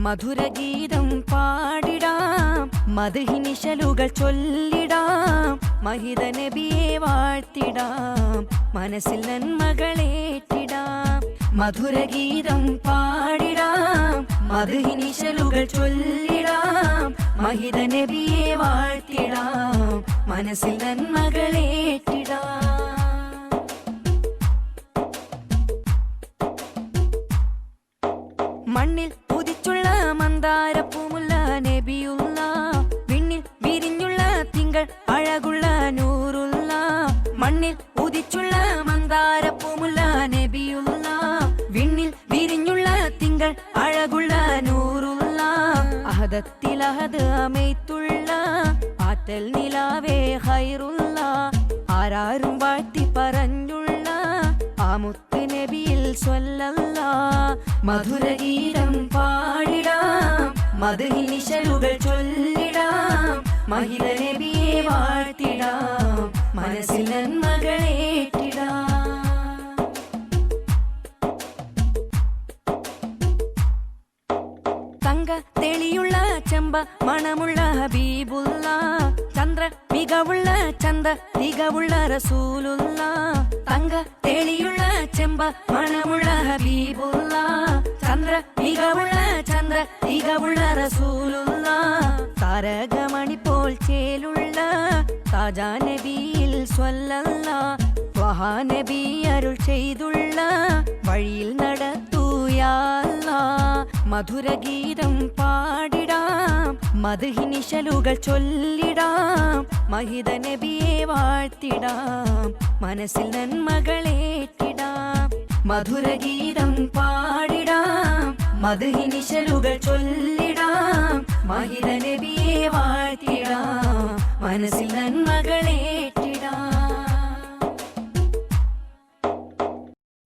മധുരഗീതം പാടിടാം. മധുഹിനിശലുകൾ ചൊല്ലിടാം. മഹിത നബിയെ വാഴ്ത്തിടാം. മനസ്സിൽ നന്മകളേറ്റിടാം മധുരഗീതം പാടിടാം. മധുഹിനിശലുകൾ ചൊല്ലിടാം. മഹിത നബിയെ വാഴ്ത്തിടാം. മനസ്സിൽ നന്മകളേറ്റിടാം മണ്ണിൽ ഉദിച്ചുള്ള മന്ദാരപ്പൂമുള്ള നബിയുള്ള വിണ്ണിൽ വിരിഞ്ഞുള്ള തിങ്കൾ അഴകുള്ള നൂറുള്ള മണ്ണിൽ ഉദിച്ചുള്ള മന്ദാരപ്പൂമുള്ള നബിയുള്ള വിണ്ണിൽ വിരിഞ്ഞുള്ള തിങ്കൾ അഴകുള്ള നൂറുള്ള അഹദത്തിൽ അഹദ് അമയ്ത്തുള്ള ആറ്റൽ നിലാവേ ഹൈറുള്ള ആരാരും വാഴ്ത്തി ആ മുത്ത് നബിയിൽ സ്വല്ലല്ല മധുരഗീതം മധുഹിൽ ചൊല്ലിടാം. മഹിത നബിയെ വാഴ്ത്തിടാം. മനസ്സിൽ നന്മകളേറ്റിടാം. തങ്ക തെളിയുള്ള ചെമ്പ മണമുള്ള ഹബീബുള്ള. ചന്ദ്ര മികവുള്ള ചന്ത മികവുള്ള റസൂലുള്ള. തങ്ക തെളിയുള്ള ചെമ്പ മണമുള്ള ഹബീബുള്ള. ചന്ദ്ര മികവുള്ള ചന്ദ്ര മികവുള്ള റസൂലുള്ള താരകമണി പോൽ ചേലുള്ള താജാ നബിയിൽ സ്വല്ലല്ല ത്വഹാ നബി അരുൾ ചെയ്തുള്ള വഴിയിൽ നടത്തൂയാല്ല. മധുരഗീതം പാടിടാം മധുഹിനിശലുകൾ ചൊല്ലിടാം മഹിത നബിയെ വാഴ്ത്തിടാം മനസ്സിൽ നന്മകളേറ്റിടാം മധുരഗീതം പാടിടാം മധുഹിനിശലുകൾ ചൊല്ലിടാം. മഹിത നബിയെ വാഴ്ത്തിടാം. മനസ്സിൽ നന്മകളേ